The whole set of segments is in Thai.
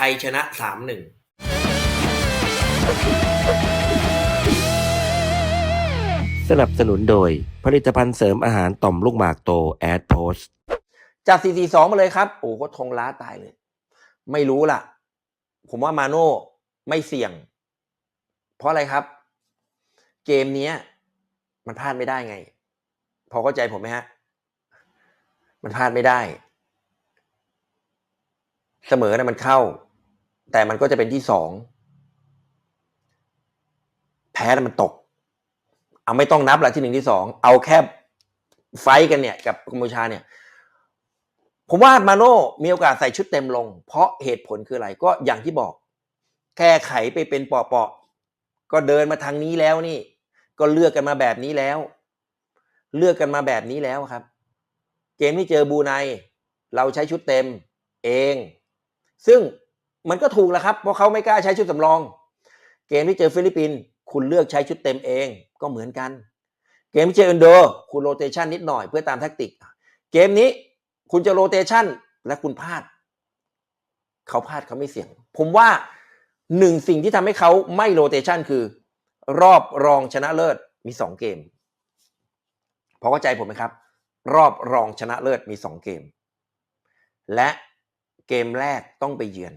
ไทยชนะสามหนึ่งสนับสนุนโดยผลิตภัณฑ์เสริมอาหารต่อมลูกหมากโตแอดโพสจาก 4 4 2 มาเลยครับ โอ้ก็ทงล้าตายเลย ไม่รู้ล่ะ ผมว่ามาโน่ไม่เสี่ยง เพราะอะไรครับ เกมเนี้ยมันพลาดไม่ได้ไง พอเข้าใจผมไหมฮะ มันพลาดไม่ได้ เสมอนะมันเข้า แต่มันก็จะเป็นที่สองแพ้แล้วมันตก เอาไม่ต้องนับละที่หนึ่งที่สองเอาแค่ไฟกันเนี่ย กับกัมพูชาเนี่ย ผมว่ามาโน่มีโอกาสใส่ชุดเต็มลง เพราะเหตุผลคืออะไรก็อย่างที่บอกแก้ไขไปเป็นเปาะๆก็เดินมาทางนี้แล้วนี่ ก็เลือกกันมาแบบนี้แล้ว เลือกกันมาแบบนี้แล้วครับ เกมที่เจอบูไนเราใช้ชุดเต็มเอง ซึ่ง มันก็ถูกแล้วครับ เพราะเขาไม่กล้าใช้ชุดสำรอง เกมที่เจอฟิลิปปินส์คุณเลือกใช้ชุดเต็มเองก็เหมือนกัน เกมที่เจออินโดคุณโรเตชันนิดหน่อยเพื่อตามแทคติก เกมนี้คุณจะโรเตชันและคุณพลาด เขาพลาดเขาไม่เสี่ยง ผมว่าหนึ่งสิ่งที่ทำให้เขาไม่โรเตชันคือ รอบรองชนะเลิศมีสองเกมพอเข้าใจผมไหมครับ รอบรองชนะเลิศมีสองเกม และเกมแรกต้องไปเยือน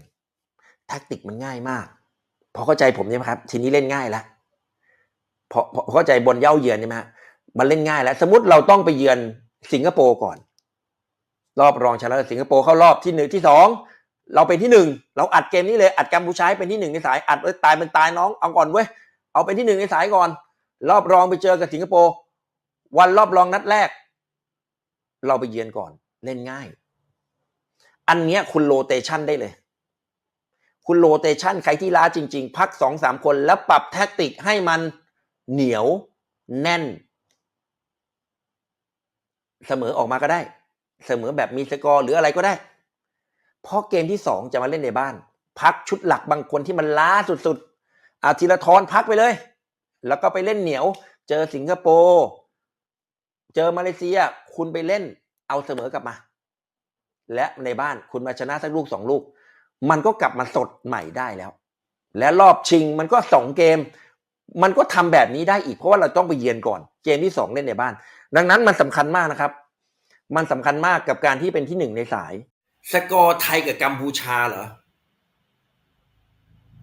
แทคติกมันง่ายมาก พอเข้าใจผมใช่ไหมครับ ทีนี้เล่นง่ายแล้วพอพอเข้าใจบนเย้าเยือนใช่ไหมมันเล่นง่ายแล้ว สมมติเราต้องไปเยือนสิงคโปร์ก่อน รอบรองชนะเลิศสิงคโปร์เข้ารอบที่หนึ่งที่สองเราเป็นที่หนึ่งเราอัดเกมนี้เลยอัดกัมพูชาเป็นที่หนึ่งในสายอัดไว้ตายเป็นตายน้องเอาก่อนเว้ยเอาเป็นที่หนึ่งในสายก่อน รอบรองไปเจอกับสิงคโปร์วันรอบรองนัดแรก เราไปเยือนก่อนเล่นง่าย อันเนี้ยคุณโรเตชันได้เลย คุณโรเตชันใครที่ล้าจริง ๆ พักสองสามคนแล้วปรับแทคติกให้มันเหนียวแน่น เสมอออกมาก็ได้ เสมอแบบมีสกอร์หรืออะไรก็ได้ เพราะเกมที่สองจะมาเล่นในบ้าน พักชุดหลักบางคนที่มันล้าสุดๆ อาทีละทอนพักไปเลย แล้วก็ไปเล่นเหนียว เจอสิงคโปร์เจอมาเลเซียคุณไปเล่นเอาเสมอกลับมา และในบ้านคุณมาชนะสักลูกสองลูก มันก็กลับมาสดใหม่ได้แล้ว และรอบชิงมันก็สองเกม มันก็ทำแบบนี้ได้อีกเพราะว่าเราต้องไปเยือนก่อน เกมที่สองเล่นในบ้าน ดังนั้นมันสำคัญมากนะครับ มันสำคัญมากกับการที่เป็นที่หนึ่งในสาย สกอร์ไทยกับกัมพูชาเหรอ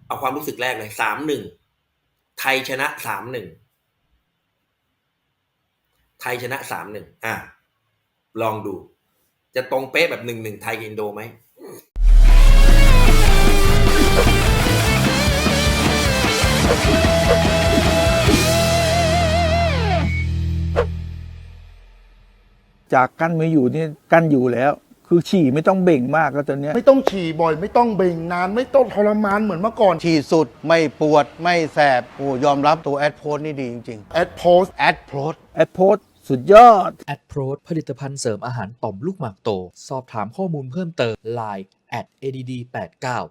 เอาความรู้สึกแรกเลยสามหนึ่งไทยชนะสามหนึ่งไทยชนะสามหนึ่งอะลองดู จะตรงเป๊ะแบบหนึ่งหนึ่งไทยกับอินโดไหม จากกั้นไม่อยู่นี่กั้นอยู่แล้ว คือฉี่ไม่ต้องเบ่งมากแล้วตอนเนี้ยไม่ต้องฉี่บ่อย ไม่ต้องเบ่งนาน ไม่ต้องทรมานเหมือนเมื่อก่อนฉีดสุดไม่ปวดไม่แสบโอ้ยอมรับตัวแอดโพสนี่ดีจริงแอดโพสๆแอดโพส แอดโพสสุดยอด แอดโพรผลิตภัณฑ์เสริมอาหารต่อมลูกหมากโต สอบถามข้อมูลเพิ่มเติม Line at add89